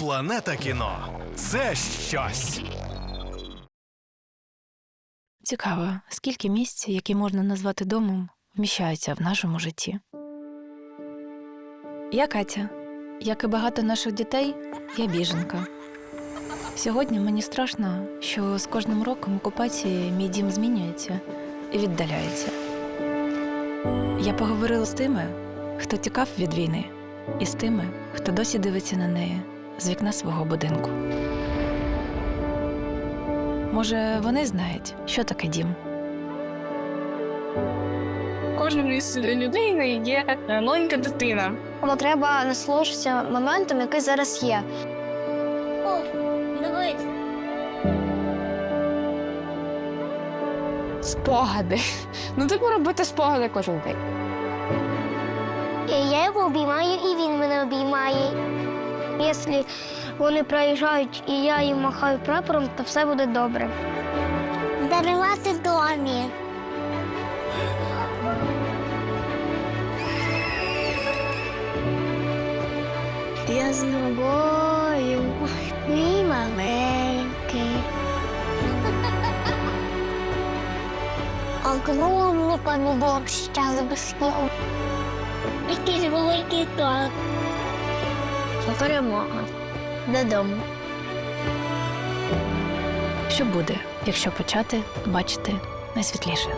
Планета кіно це щось. Цікаво, скільки місць, які можна назвати домом, вміщаються в нашому житті. Я Катя. Як і багато наших дітей, я біженка. Сьогодні мені страшно, що з кожним роком окупації мій дім змінюється і віддаляється. Я поговорила з тими, хто тікав від війни, і з тими, хто досі дивиться на неї з вікна свого будинку. Може, вони знають, що таке дім. Кожен із людини є маленька дитина. Тому треба насолоджуватися моментом, який зараз є. О, дивись. Спогади. Ну, типу робити спогади кожен день. Я його обіймаю, і він мене обіймає. Якщо вони проїжджають і я їм махаю прапором, то все буде добре. Дарувати домі. Я з тобою, мій маленький. Огромний помідор щали без снігу. Якийсь великий торт. Перемога. Додому. Що буде, якщо почати бачити найсвітліше?